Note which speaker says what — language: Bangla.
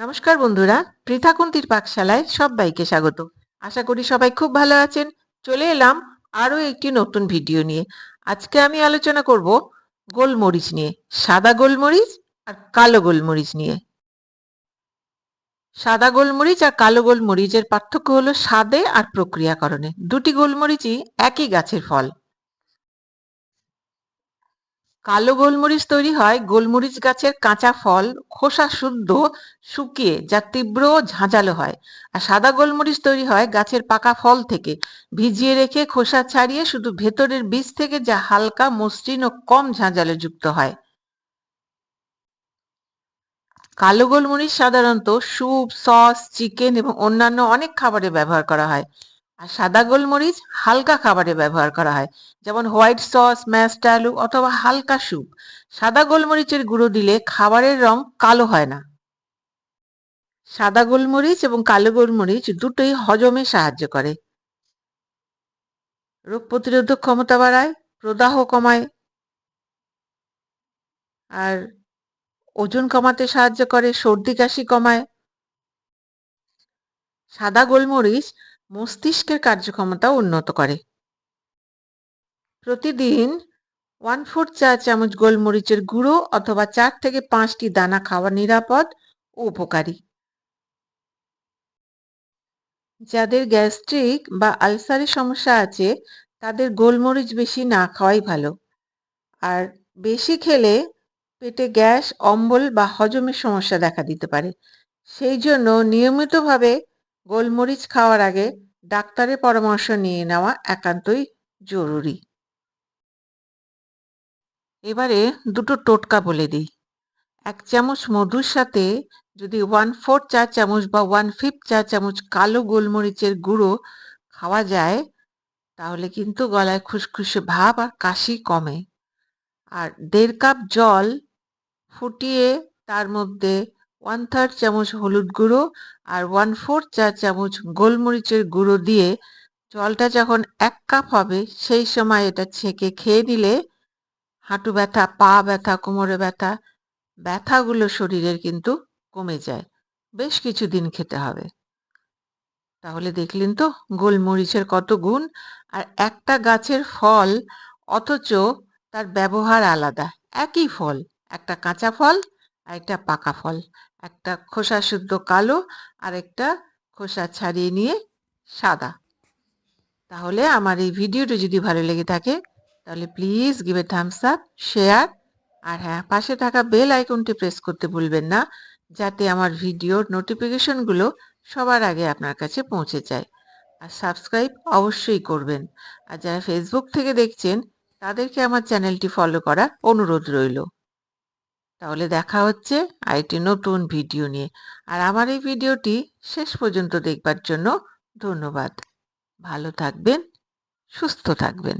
Speaker 1: নমস্কার বন্ধুরা, পৃথাকুন্তির পাকশালায় সবাইকে স্বাগত। আশা করি সবাই খুব ভালো আছেন। চলে এলাম আরও একটি নতুন ভিডিও নিয়ে। আজকে আমি আলোচনা করব গোলমরিচ নিয়ে, সাদা গোলমরিচ আর কালো গোলমরিচ নিয়ে। সাদা গোলমরিচ আর কালো গোলমরিচের পার্থক্য হলো স্বাদে আর প্রক্রিয়াকরণে। দুটি গোলমরিচই একই গাছের ফল। কালো গোলমরিচ তৈরি হয়। গোলমরিচ গাছের কাঁচা ফল খোসা শুদ্ধ শুকিয়ে যা তীব্র ঝাঁঝালো হয়। আর সাদা গোলমরিচ তৈরি হয় গাছের পাকা ফল থেকে। ভিজিয়ে রেখে খোসা ছাড়িয়ে শুধু ভেতরের বীজ থেকে যা হালকা, মসৃণ ও কম ঝাঁঝালো যুক্ত হয়। কালো গোলমরিচ সাধারণত স্যুপ, সস, চিকেন এবং অন্যান্য অনেক খাবারে ব্যবহার করা হয়। আর সাদা গোলমরিচ হালকা খাবারে ব্যবহার করা হয়। যেমন হোয়াইট সস, ম্যাশড আলু অথবা হালকা স্যুপ। সাদা গোলমরিচের গুঁড়ো দিলে খাবারের রং কালো হয় না। সাদা গোলমরিচ এবং কালো গোলমরিচ দুটোই হজমে সাহায্য করে। রোগ প্রতিরোধক ক্ষমতা বাড়ায়, প্রদাহ কমায় আর ওজন কমাতে সাহায্য করে, সর্দি কাশি কমায়। সাদা গোলমরিচ মস্তিষ্কের কার্যক্ষমতা উন্নত করে। প্রতিদিন ওয়ান ফোর চা চামচ গোলমরিচের গুঁড়ো অথবা চার থেকে পাঁচটি দানা খাওয়া নিরাপদ ও উপকারী। যাদের গ্যাস্ট্রিক বা আলসারের সমস্যা আছে, তাদের গোলমরিচ বেশি না খাওয়াই ভালো। আর বেশি খেলে পেটে গ্যাস, অম্বল বা হজমের সমস্যা দেখা দিতে পারে। সেই জন্য নিয়মিতভাবে গোলমরিচ খাওয়ার আগে ডাক্তারের পরামর্শ নিয়ে নেওয়া একান্তই জরুরি। এবারে দুটো টোটকা বলে দিই। এক চামচ মধুর সাথে যদি ওয়ান ফোর চা চামচ বা ওয়ান ফিফথ চা চামচ কালো গোলমরিচের গুঁড়ো খাওয়া যায়, তাহলে কিন্তু গলায় খুসখুসে ভাব আর কাশি কমে। আর দেড় কাপ জল ফুটিয়ে তার মধ্যে ওয়ান থার্ড চামচ হলুদ গুঁড়ো আর ওয়ান ফোর চা চামচ গোলমরিচের গুঁড়ো দিয়ে জলটা যখন এক কাপ হবে, সেই সময় এটা ছেঁকে খেয়ে নিলে হাঁটু ব্যথা, পা ব্যথা, কোমরে ব্যথা, ব্যথাগুলো শরীরের কিন্তু কমে যায়। বেশ কিছুদিন খেতে হবে। তাহলে দেখলেন তো গোলমরিচের কত গুণ আর একটা গাছের ফল, অথচ তার ব্যবহার আলাদা। একই ফল, একটা কাঁচা ফল আর একটা পাকা ফল। একটা খোসা শুদ্ধ কালো আর একটা খোসা ছাড়িয়ে নিয়ে সাদা। তাহলে আমার এই ভিডিওটি যদি ভালো লেগে থাকে, তাহলে please give a thumbs up share আর হ্যাঁ পাশে থাকা বেল আইকনটি প্রেস করতে ভুলবেন না, যাতে আমার ভিডিওর নোটিফিকেশনগুলো সবার আগে আপনার কাছে পৌঁছে যায়। আর সাবস্ক্রাইব অবশ্যই করবেন। আর যারা ফেসবুক থেকে দেখছেন, তাদেরকে আমার চ্যানেলটি ফলো করার অনুরোধ রইল। তাহলে দেখা হচ্ছে আরেকটি নতুন ভিডিও নিয়ে। আর আমার এই ভিডিওটি শেষ পর্যন্ত দেখবার জন্য ধন্যবাদ। ভালো থাকবেন, সুস্থ থাকবেন।